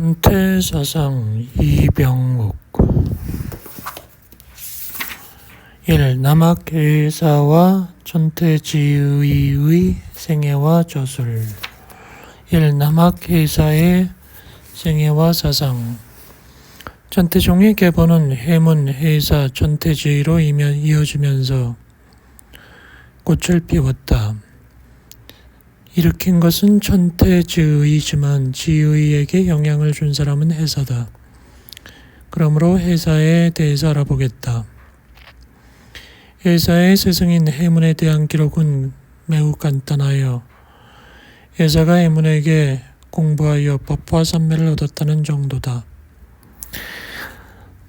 천태사상 이병옥 1. 남학회사와 천태지의의 생애와 저술 1. 남학회사의 생애와 사상 천태종의 계보는 해문, 해사, 천태지의로 이면 이어지면서 꽃을 피웠다. 일으킨 것은 천태지의이지만 지의에게 영향을 준 사람은 해사다. 그러므로 해사에 대해서 알아보겠다. 해사의 스승인 해문에 대한 기록은 매우 간단하여 해사가 해문에게 공부하여 법화 삼매를 얻었다는 정도다.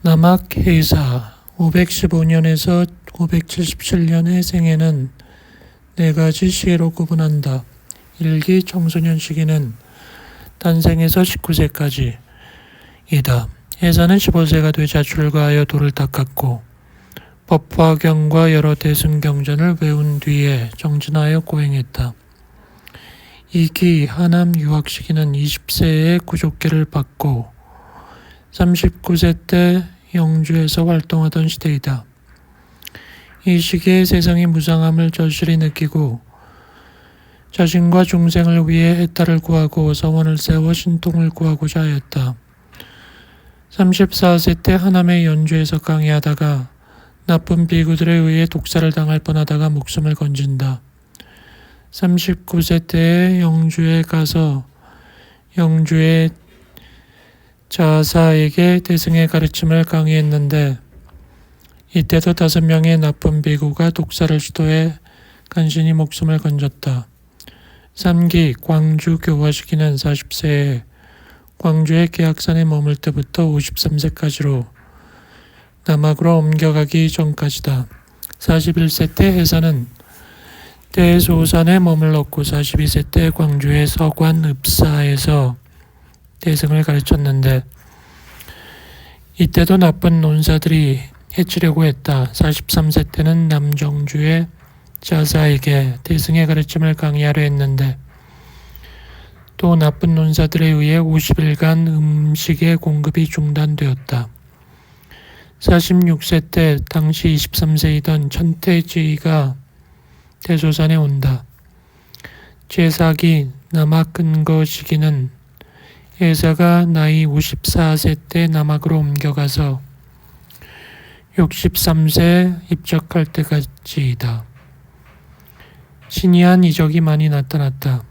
남학 해사 515년에서 577년의 생애는 네 가지 시기로 구분한다. 일기 청소년 시기는 탄생에서 19세까지 이다. 해사는 15세가 되자 출가하여 도를 닦았고 법화경과 여러 대승경전을 외운 뒤에 정진하여 고행했다. 이기 하남 유학 시기는 20세에 구족계를 받고 39세 때 영주에서 활동하던 시대이다. 이 시기에 세상이 무상함을 절실히 느끼고 자신과 중생을 위해 해탈을 구하고 서원을 세워 신통을 구하고자 하였다. 34세 때 하남의 연주에서 강의하다가 나쁜 비구들에 의해 독사를 당할 뻔하다가 목숨을 건진다. 39세 때에 영주에 가서 영주의 자사에게 대승의 가르침을 강의했는데 이때도 다섯 명의 나쁜 비구가 독사를 시도해 간신히 목숨을 건졌다. 3기 광주 교화 시기는 40세에 광주의 계약산에 머물 때부터 53세까지로 남학으로 옮겨가기 전까지다. 41세 때 해사는 대소산에 머물렀고 42세 때 광주의 서관 읍사에서 대승을 가르쳤는데 이때도 나쁜 논사들이 해치려고 했다. 43세 때는 남정주의 자사에게 대승의 가르침을 강의하려 했는데 또 나쁜 논사들에 의해 50일간 음식의 공급이 중단되었다. 46세 때 당시 23세이던 천태지가 대소산에 온다. 제4기 남학근거 시기는 예사가 나이 54세 때 남학으로 옮겨가서 63세 입적할 때까지이다. 신이한 이적이 많이 나타났다.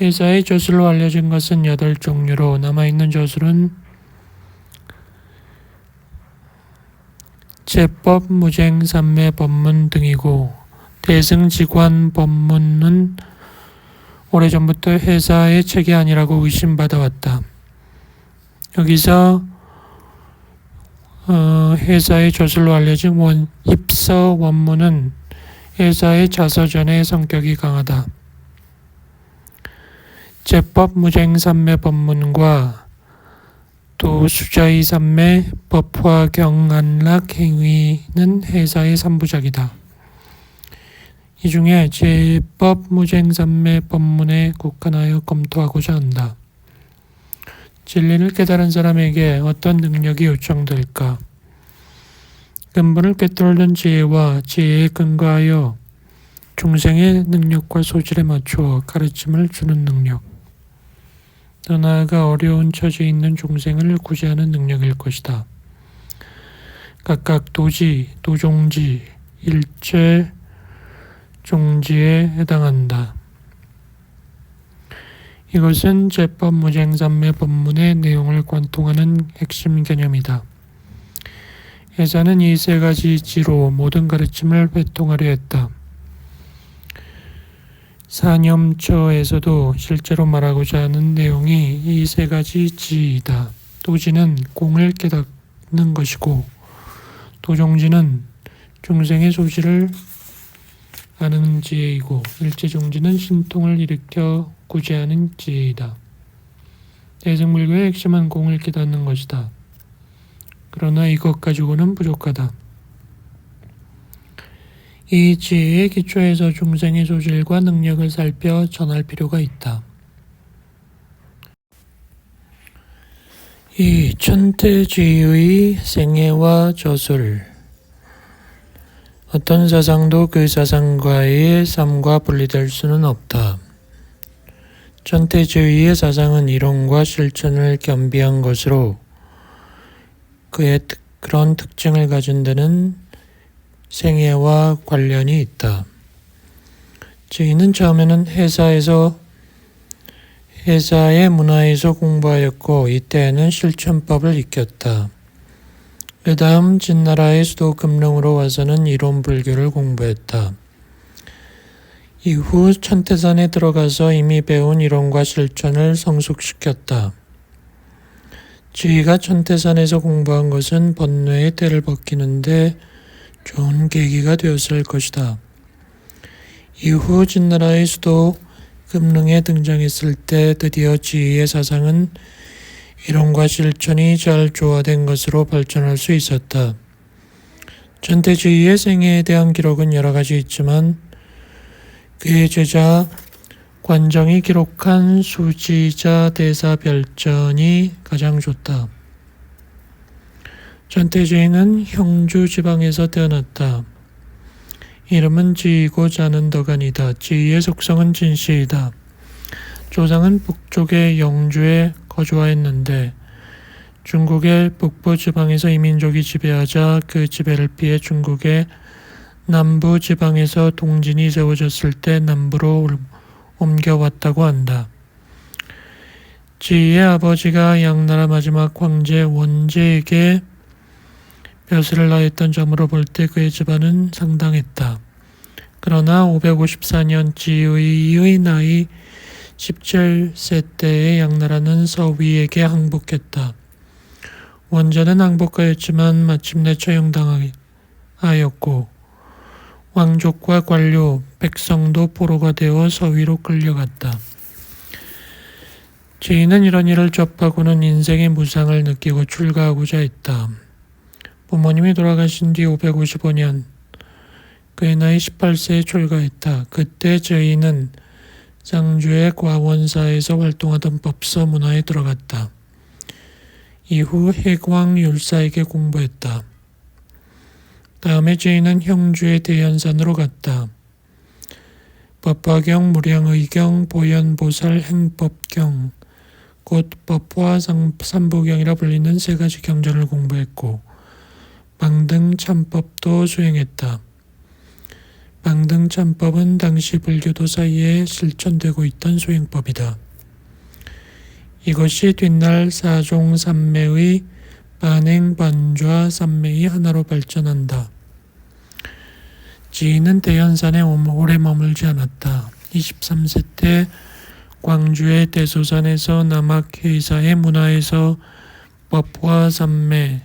예사의 저술로 알려진 것은 여덟 종류로 남아있는 저술은 제법, 무쟁, 삼매, 법문 등이고 대승지관 법문은 오래전부터 회사의 책이 아니라고 의심받아 왔다. 여기서 어, 회사의 저술로 알려진 원, 입서 원문은 회사의 자서전의 성격이 강하다. 제법 무쟁삼매 법문과 또 수자의 삼매 법화 경안락 행위는 회사의 삼부작이다. 이 중에 제법 무쟁삼매 법문에 국한하여 검토하고자 한다. 진리를 깨달은 사람에게 어떤 능력이 요청될까? 근본을 꿰뚫는 지혜와 지혜에 근거하여 중생의 능력과 소질에 맞추어 가르침을 주는 능력. 더 나아가 어려운 처지에 있는 중생을 구제하는 능력일 것이다. 각각 도지, 도종지, 일체, 종지에 해당한다. 이것은 제법 무쟁삼매 법문의 내용을 관통하는 핵심 개념이다. 예자는 이 세 가지 지로 모든 가르침을 회통하려 했다. 사념처에서도 실제로 말하고자 하는 내용이 이 세 가지 지이다. 도지는 공을 깨닫는 것이고, 도종지는 중생의 소지를 아는 지혜이고 일제종지는 신통을 일으켜 구제하는 지혜이다. 대승불교의 핵심은 공을 깨닫는 것이다. 그러나 이것 가지고는 부족하다. 이 지혜의 기초에서 중생의 소질과 능력을 살펴 전할 필요가 있다. 이 천태지의 생애와 저술 어떤 사상도 그 사상과의 삶과 분리될 수는 없다. 천태지의의 사상은 이론과 실천을 겸비한 것으로 그의 특- 그런 특징을 가진 데는 생애와 관련이 있다. 지인은 처음에는 회사에서 회사의 문화에서 공부하였고 이때에는 실천법을 익혔다. 그 다음 진나라의 수도 금릉으로 와서는 이론 불교를 공부했다. 이후 천태산에 들어가서 이미 배운 이론과 실천을 성숙시켰다. 지희가 천태산에서 공부한 것은 번뇌의 때를 벗기는데 좋은 계기가 되었을 것이다. 이후 진나라의 수도 금릉에 등장했을 때 드디어 지희의 사상은 이론과 실천이 잘 조화된 것으로 발전할 수 있었다. 전태지희의 생애에 대한 기록은 여러 가지 있지만 그의 제자 관정이 기록한 수지자 대사 별전이 가장 좋다. 전태지희는 형주 지방에서 태어났다. 이름은 지이고 자는 덕안이다. 지희의 속성은 진시이다. 조상은 북쪽의 영주에 거주하였는데 중국의 북부 지방에서 이민족이 지배하자 그 지배를 피해 중국의 남부 지방에서 동진이 세워졌을 때 남부로 옮겨왔다고 한다. 지희의 아버지가 양나라 마지막 황제 원제에게 벼슬을 낳았던 점으로 볼 때 그의 집안은 상당했다. 그러나 554년 지의의 나이 17세 때에 양나라는 서위에게 항복했다. 원제는 항복하였지만 마침내 처형당하였고 왕족과 관료, 백성도 포로가 되어 서위로 끌려갔다. 지인은 이런 일을 접하고는 인생의 무상을 느끼고 출가하고자 했다. 부모님이 돌아가신 뒤 555년 그의 나이 18세에 출가했다. 그때 저희는 장주의 과원사에서 활동하던 법서 문화에 들어갔다. 이후 해광 율사에게 공부했다. 다음에 저희는 형주의 대연산으로 갔다. 법화경, 무량의경, 보현보살, 행법경, 곧 법화 삼부경이라 불리는 세 가지 경전을 공부했고 망등 참법도 수행했다. 망등 참법은 당시 불교도 사이에 실천되고 있던 수행법이다. 이것이 뒷날 사종 삼매의 반행 반좌 삼매의 하나로 발전한다. 지인은 대연산에 오래 머물지 않았다. 23세 때 광주의 대소산에서 남학회사의 문화에서 법화 삼매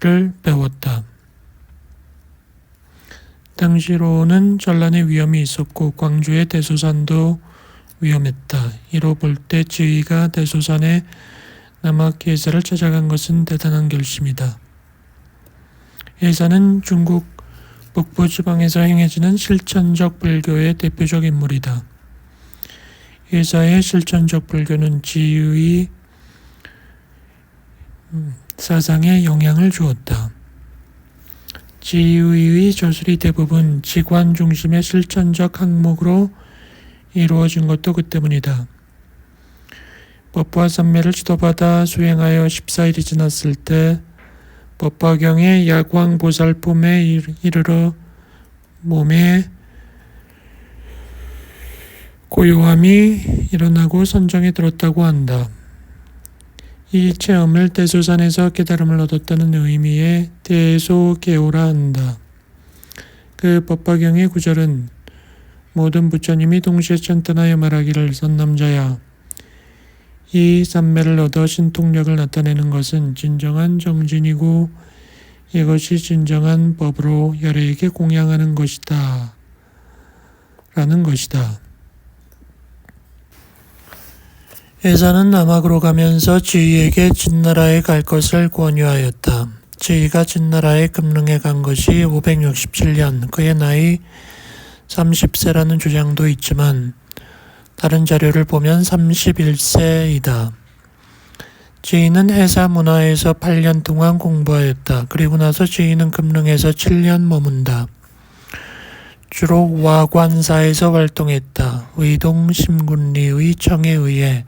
를 배웠다. 당시로는 전란의 위험이 있었고 광주의 대소산도 위험했다. 이로 볼 때 지휘가 대소산의 남학예사를 찾아간 것은 대단한 결심이다. 예사는 중국 북부 지방에서 행해지는 실천적 불교의 대표적 인물이다. 예사의 실천적 불교는 지의 사상에 영향을 주었다. 지의의 저술이 대부분 지관 중심의 실천적 항목으로 이루어진 것도 그 때문이다. 법화 삼매를 지도받아 수행하여 14일이 지났을 때 법화경의 야광 보살품에 이르러 몸에 고요함이 일어나고 선정에 들었다고 한다. 이 체험을 대소산에서 깨달음을 얻었다는 의미의 대소개오라 한다. 그 법화경의 구절은 모든 부처님이 동시에 천탄하여 말하기를 선남자야. 이 삼매를 얻어 신통력을 나타내는 것은 진정한 정진이고 이것이 진정한 법으로 열애에게 공양하는 것이다. 라는 것이다. 예사는 남학으로 가면서 지희에게 진나라에 갈 것을 권유하였다. 지희가 진나라의 금릉에 간 것이 567년, 그의 나이 30세라는 주장도 있지만 다른 자료를 보면 31세이다. 지인은 회사 문화에서 8년 동안 공부하였다. 그리고 나서 지인은 금능에서 7년 머문다. 주로 와관사에서 활동했다. 의동 심군리의 청에 의해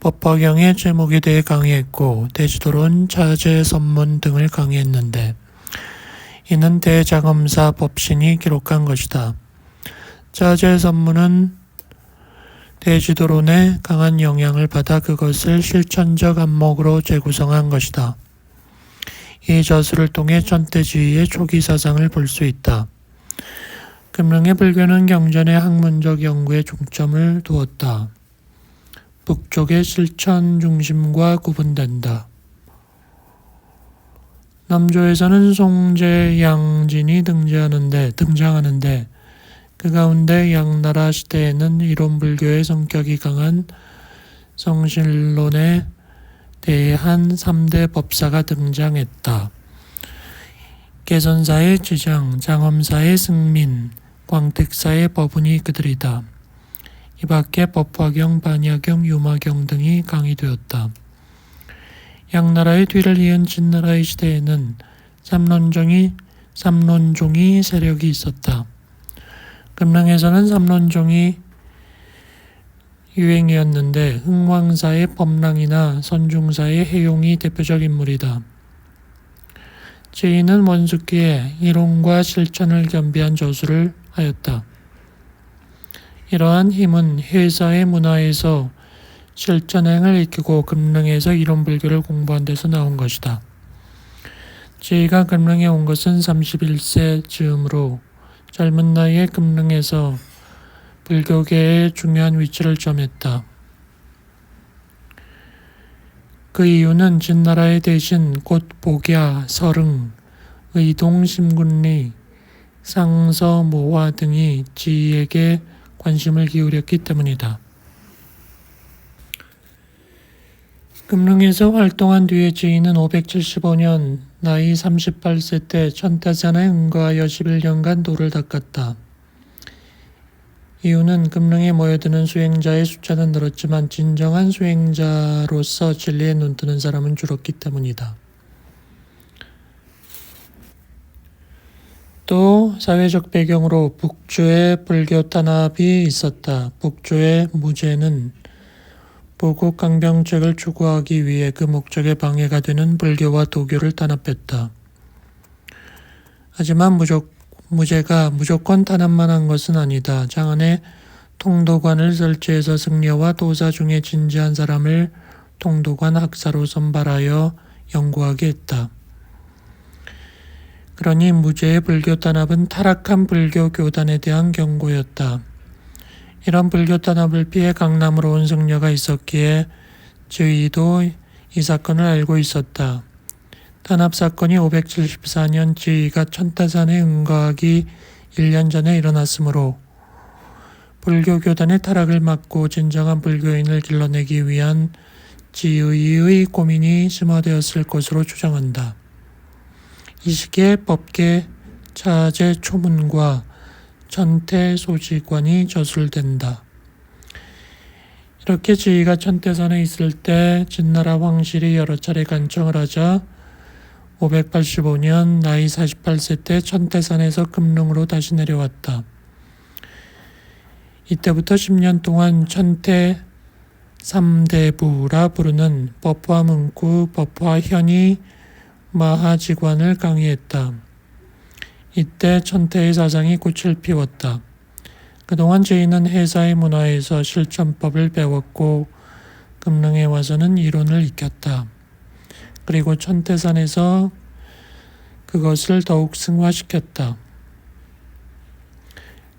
법화경의 제목에 대해 강의했고 대지도론 자제 선문 등을 강의했는데 이는 대장엄사 법신이 기록한 것이다. 자제 선문은 대지도론의 강한 영향을 받아 그것을 실천적 안목으로 재구성한 것이다. 이 저술을 통해 전태지의 초기 사상을 볼 수 있다. 금릉의 불교는 경전의 학문적 연구에 중점을 두었다. 북쪽의 실천 중심과 구분된다. 남조에서는 송제 양진이 등장하는데 등장하는데 그 가운데 양나라 시대에는 이론 불교의 성격이 강한 성실론에 대한 3대 법사가 등장했다. 개선사의 지장, 장엄사의 승민, 광택사의 법운이 그들이다. 이 밖에 법화경, 반야경, 유마경 등이 강의되었다. 양나라의 뒤를 이은 진나라의 시대에는 삼론종이 삼론종이 세력이 있었다. 금릉에서는 삼론종이 유행이었는데 흥왕사의 법랑이나 선중사의 해용이 대표적 인물이다. 제인은 원숙기에 이론과 실천을 겸비한 저술을 하였다. 이러한 힘은 회사의 문화에서 실전행을 익히고 금릉에서 이론 불교를 공부한 데서 나온 것이다. 제이가 금릉에 온 것은 31세 즈음으로 젊은 나이에 금릉에서 불교계의 중요한 위치를 점했다. 그 이유는 진나라의 대신 곧 복야, 설흥, 의동, 심군리, 상서, 모화 등이 지에게 관심을 기울였기 때문이다. 금릉에서 활동한 뒤에 지인은 575년 나이 38세 때 천태산에 응거하여 11년간 도를 닦았다. 이유는 금릉에 모여드는 수행자의 숫자는 늘었지만 진정한 수행자로서 진리에 눈뜨는 사람은 줄었기 때문이다. 또 사회적 배경으로 북주의 불교 탄압이 있었다. 북주의 무제는 보국 강병책을 추구하기 위해 그 목적에 방해가 되는 불교와 도교를 탄압했다. 하지만 무조, 무제가 무조건 탄압만 한 것은 아니다. 장안에 통도관을 설치해서 승려와 도사 중에 진지한 사람을 통도관 학사로 선발하여 연구하게 했다. 그러니 무제의 불교 탄압은 타락한 불교 교단에 대한 경고였다. 이런 불교 탄압을 피해 강남으로 온 승려가 있었기에 지의도 이 사건을 알고 있었다. 탄압 사건이 574년 지의가 천타산에 응거하기 1년 전에 일어났으므로 불교 교단의 타락을 막고 진정한 불교인을 길러내기 위한 지의의 고민이 심화되었을 것으로 추정한다. 이 시기에 법계 차제 초문과 천태 소지관이 저술된다. 이렇게 지희가 천태산에 있을 때 진나라 황실이 여러 차례 간청을 하자 585년 나이 48세 때 천태산에서 금릉으로 다시 내려왔다. 이때부터 10년 동안 천태 삼대부라 부르는 법화 문구 법화 현이 마하지관을 강의했다. 이때 천태의 사상이 꽃을 피웠다. 그동안 저희는 회사의 문화에서 실천법을 배웠고 금릉에 와서는 이론을 익혔다. 그리고 천태산에서 그것을 더욱 승화시켰다.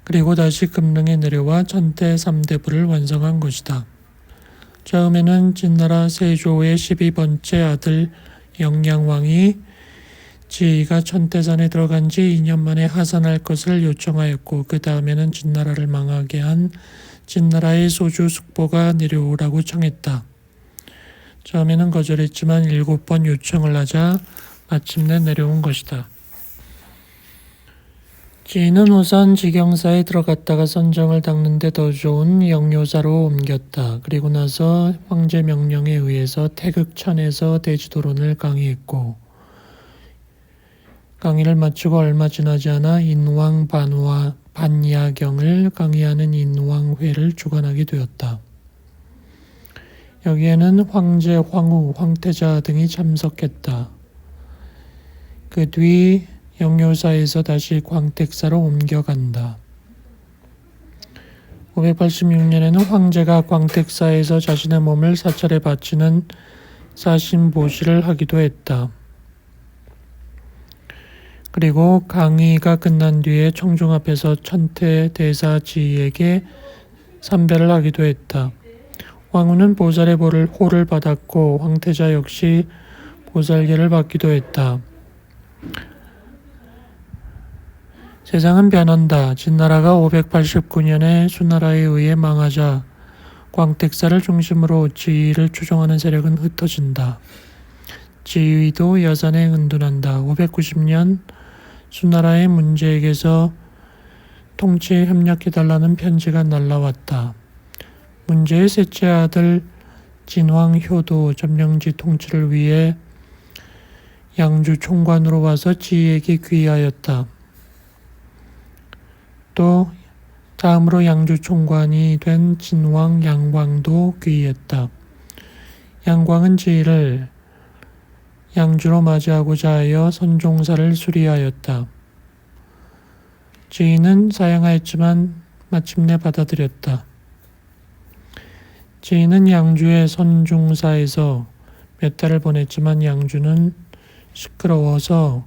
그리고 다시 금릉에 내려와 천태 삼대부를 완성한 것이다. 처음에는 진나라 세조의 12번째 아들 영양왕이 지희가 천태산에 들어간 지 2년 만에 하산할 것을 요청하였고 그 다음에는 진나라를 망하게 한 진나라의 소주 숙보가 내려오라고 청했다. 처음에는 거절했지만 일곱 번 요청을 하자 마침내 내려온 것이다. 지인은 우선 직영사에 들어갔다가 선정을 닦는데 더 좋은 영요사로 옮겼다. 그리고 나서 황제 명령에 의해서 태극천에서 대지도론을 강의했고 강의를 마치고 얼마 지나지 않아 인왕 반화 반야경을 강의하는 인왕회를 주관하게 되었다. 여기에는 황제, 황후, 황태자 등이 참석했다. 그 뒤 영요사에서 다시 광택사로 옮겨간다. 586년에는 황제가 광택사에서 자신의 몸을 사찰에 바치는 사신보시를 하기도 했다. 그리고 강의가 끝난 뒤에 청중 앞에서 천태 대사지에게 삼배를 하기도 했다. 왕후는 보살의 보를 호를 받았고 황태자 역시 보살계를 받기도 했다. 세상은 변한다. 진나라가 589년에 수나라에 의해 망하자 광택사를 중심으로 지위를 추종하는 세력은 흩어진다. 지위도 여산에 은둔한다. 590년 수나라의 문제에게서 통치에 협력해달라는 편지가 날라왔다. 문제의 셋째 아들 진황효도 점령지 통치를 위해 양주 총관으로 와서 지에게 귀하였다. 또 다음으로 양주 총관이 된 진왕 양광도 귀했다. 양광은 지를 양주로 맞이하고자 하여 선종사를 수리하였다. 지인은 사양하였지만 마침내 받아들였다. 지인은 양주의 선종사에서 몇 달을 보냈지만 양주는 시끄러워서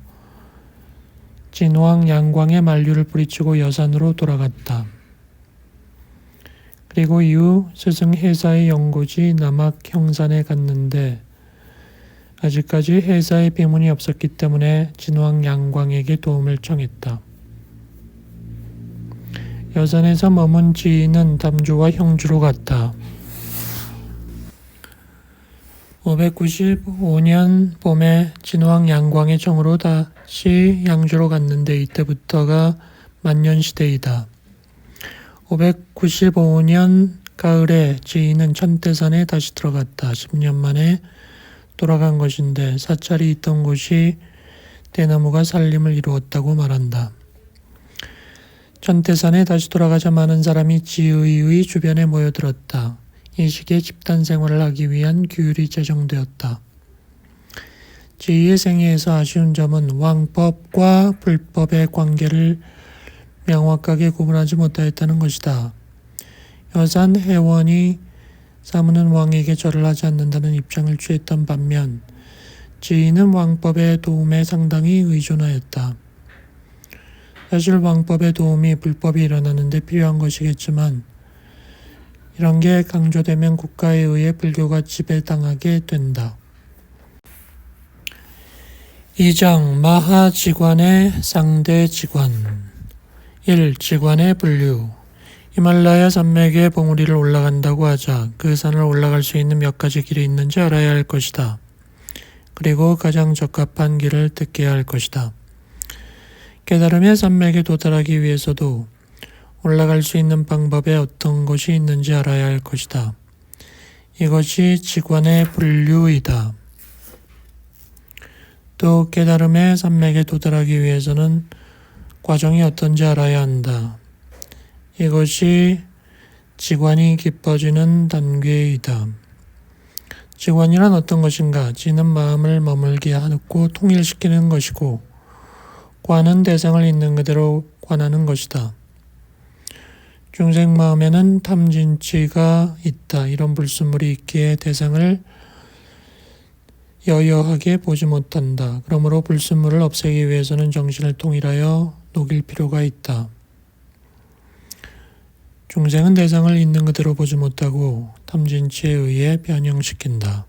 진왕 양광의 만류를 뿌리치고 여산으로 돌아갔다. 그리고 이후 스승 해사의 연고지 남학 형산에 갔는데 아직까지 해사의 비문이 없었기 때문에 진왕 양광에게 도움을 청했다. 여산에서 머문 지인은 담주와 형주로 갔다. 595년 봄에 진왕 양광의 정으로 다시 양주로 갔는데 이때부터가 만년시대이다. 595년 가을에 지인은 천대산에 다시 들어갔다. 10년 만에 돌아간 것인데 사찰이 있던 곳이 대나무가 살림을 이루었다고 말한다. 천대산에 다시 돌아가자 많은 사람이 지의의 주변에 모여들었다. 이 시기에 집단 생활을 하기 위한 규율이 제정되었다. 제2의 생애에서 아쉬운 점은 왕법과 불법의 관계를 명확하게 구분하지 못하였다는 것이다. 여산 회원이 사무는 왕에게 절을 하지 않는다는 입장을 취했던 반면 지인은 왕법의 도움에 상당히 의존하였다. 사실 왕법의 도움이 불법이 일어나는데 필요한 것이겠지만 이런 게 강조되면 국가에 의해 불교가 지배당하게 된다. 2장 마하지관의 상대지관 1. 지관의 분류 히말라야 산맥의 봉우리를 올라간다고 하자 그 산을 올라갈 수 있는 몇 가지 길이 있는지 알아야 할 것이다. 그리고 가장 적합한 길을 택해야 할 것이다. 깨달음의 산맥에 도달하기 위해서도 올라갈 수 있는 방법에 어떤 것이 있는지 알아야 할 것이다. 이것이 직관의 분류이다. 또 깨달음의 산맥에 도달하기 위해서는 과정이 어떤지 알아야 한다. 이것이 지관이 깊어지는 단계이다. 지관이란 어떤 것인가? 지는 마음을 머물게 하고 통일시키는 것이고, 관은 대상을 있는 그대로 관하는 것이다. 중생 마음에는 탐진치가 있다. 이런 불순물이 있기에 대상을 여여하게 보지 못한다. 그러므로 불순물을 없애기 위해서는 정신을 통일하여 녹일 필요가 있다. 중생은 대상을 있는 그대로 보지 못하고 탐진치에 의해 변형시킨다.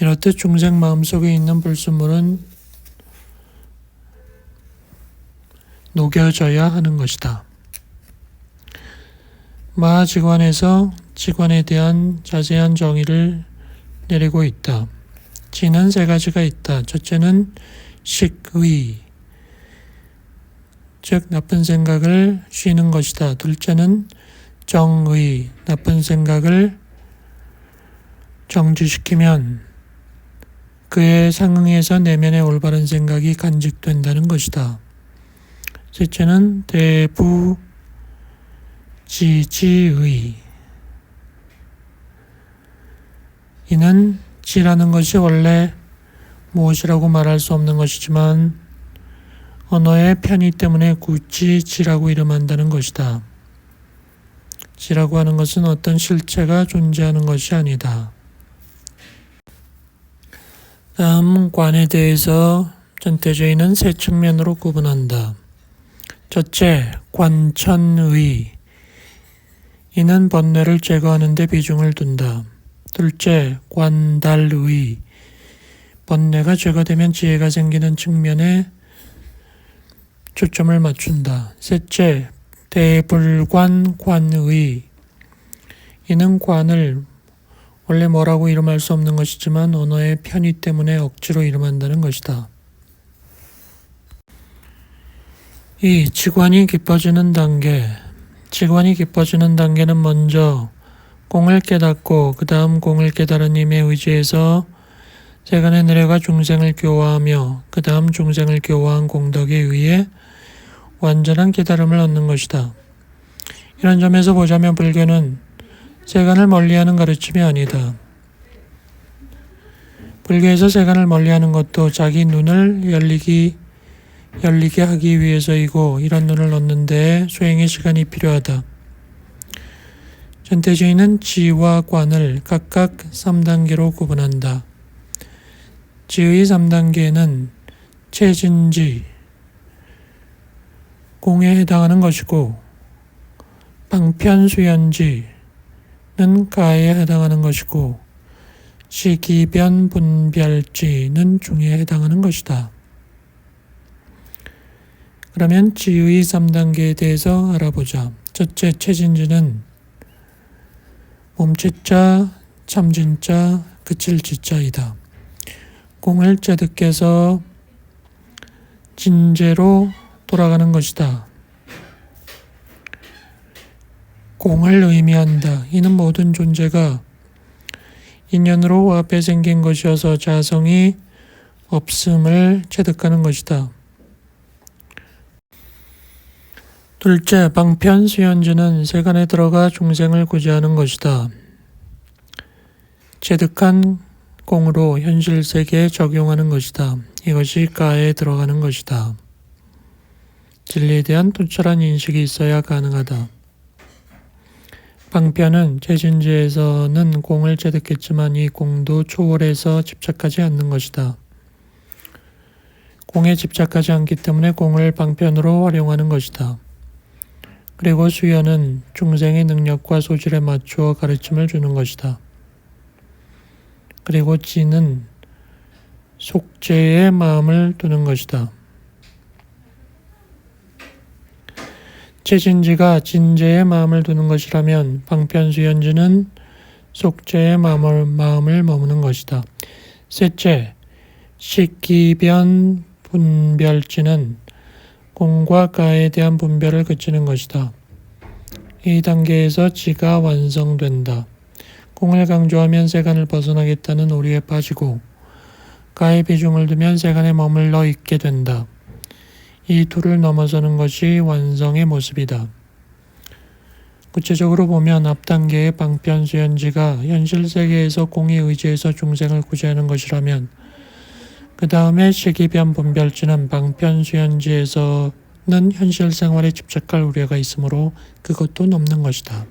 이렇듯 중생 마음속에 있는 불순물은 녹여져야 하는 것이다. 마하지관에서 지관에 대한 자세한 정의를 내리고 있다. 지는 세 가지가 있다. 첫째는 식의. 즉 나쁜 생각을 쉬는 것이다. 둘째는 정의, 나쁜 생각을 정지시키면 그에 상응해서 내면의 올바른 생각이 간직된다는 것이다. 셋째는 대부 지지의. 이는 지라는 것이 원래 무엇이라고 말할 수 없는 것이지만 언어의 편의 때문에 굳이 지라고 이름한다는 것이다. 지라고 하는 것은 어떤 실체가 존재하는 것이 아니다. 다음 관에 대해서 전태주의는 세 측면으로 구분한다. 첫째, 관천의. 이는 번뇌를 제거하는 데 비중을 둔다. 둘째, 관달의. 번뇌가 제거되면 지혜가 생기는 측면에 초점을 맞춘다. 셋째, 대불관 관의. 이는 관을 원래 뭐라고 이름할 수 없는 것이지만 언어의 편의 때문에 억지로 이름한다는 것이다. 이 지관이 깊어지는 단계. 지관이 깊어지는 단계는 먼저 공을 깨닫고 그 다음 공을 깨달은 힘에 의지해서 세간에 내려가 중생을 교화하며 그 다음 중생을 교화한 공덕에 의해 완전한 깨달음을 얻는 것이다. 이런 점에서 보자면 불교는 세간을 멀리하는 가르침이 아니다. 불교에서 세간을 멀리하는 것도 자기 눈을 열리기 열리게 하기 위해서이고 이런 눈을 얻는데 수행의 시간이 필요하다. 전태주의는 지와 관을 각각 3단계로 구분한다. 지의 3단계는 체진지, 공에 해당하는 것이고 방편수연지는 가에 해당하는 것이고 시기변 분별지는 중에 해당하는 것이다. 그러면 지의 3단계에 대해서 알아보자. 첫째 체진지는 몸체자, 참진자, 그칠지자이다. 공을 제득해서 진제로 돌아가는 것이다. 공을 의미한다. 이는 모든 존재가 인연으로 화합해 생긴 것이어서 자성이 없음을 체득하는 것이다. 둘째, 방편수연지는 세간에 들어가 중생을 구제하는 것이다. 체득한 공으로 현실 세계에 적용하는 것이다. 이것이 가에 들어가는 것이다. 진리에 대한 투철한 인식이 있어야 가능하다. 방편은 재진지에서는 공을 체득했지만 이 공도 초월해서 집착하지 않는 것이다. 공에 집착하지 않기 때문에 공을 방편으로 활용하는 것이다. 그리고 수연은 중생의 능력과 소질에 맞추어 가르침을 주는 것이다. 그리고 지는 속죄의 마음을 두는 것이다. 체진지가 진제의 마음을 두는 것이라면 방편수연지는 속죄의 마음을, 마음을 머무는 것이다. 셋째, 식기변 분별지는 공과 가에 대한 분별을 그치는 것이다. 이 단계에서 지가 완성된다. 공을 강조하면 세간을 벗어나겠다는 오리에 빠지고 가에 비중을 두면 세간에 머물러 있게 된다. 이 둘을 넘어서는 것이 완성의 모습이다. 구체적으로 보면 앞 단계의 방편수연지가 현실 세계에서 공에 의지해서 중생을 구제하는 것이라면 그 다음에 시기변 분별지는 방편수연지에서는 현실 생활에 집착할 우려가 있으므로 그것도 넘는 것이다.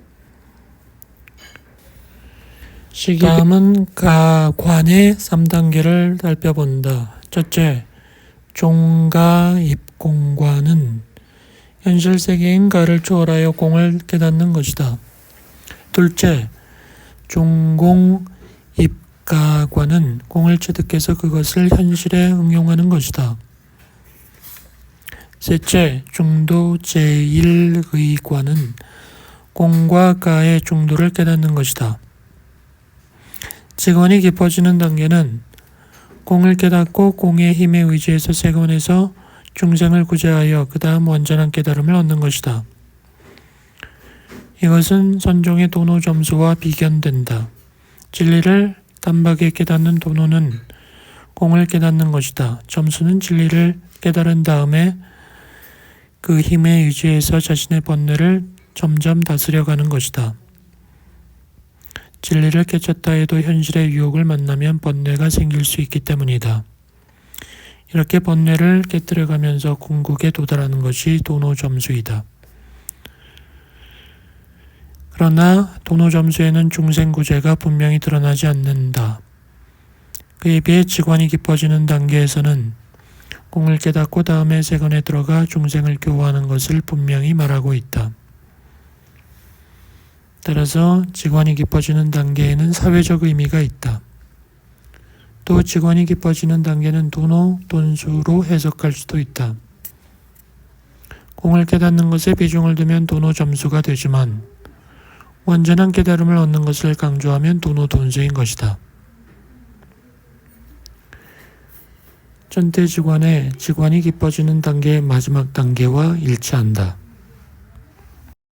시기 다음은 가 관의 3단계를 살펴본다. 첫째, 종가 입 공과는 현실 세계인 가를 초월하여 공을 깨닫는 것이다. 둘째, 종공 입가과는 공을 체득해서 그것을 현실에 응용하는 것이다. 셋째, 중도 제1의과는 공과 가의 중도를 깨닫는 것이다. 직원이 깊어지는 단계는 공을 깨닫고 공의 힘에 의지해서 세관에서 중생을 구제하여 그 다음 완전한 깨달음을 얻는 것이다. 이것은 선종의 도노 점수와 비견된다. 진리를 단박에 깨닫는 도노는 공을 깨닫는 것이다. 점수는 진리를 깨달은 다음에 그 힘에 의지해서 자신의 번뇌를 점점 다스려가는 것이다. 진리를 깨쳤다 해도 현실의 유혹을 만나면 번뇌가 생길 수 있기 때문이다. 이렇게 번뇌를 깨뜨려가면서 궁극에 도달하는 것이 도노 점수이다. 그러나 도노 점수에는 중생 구제가 분명히 드러나지 않는다. 그에 비해 직관이 깊어지는 단계에서는 공을 깨닫고 다음에 세건에 들어가 중생을 교화하는 것을 분명히 말하고 있다. 따라서 직관이 깊어지는 단계에는 사회적 의미가 있다. 또 직관이 깊어지는 단계는 도노, 돈수로 해석할 수도 있다. 공을 깨닫는 것에 비중을 두면 도노 점수가 되지만 완전한 깨달음을 얻는 것을 강조하면 도노 돈수인 것이다. 전태 직관의 직관이 깊어지는 단계의 마지막 단계와 일치한다.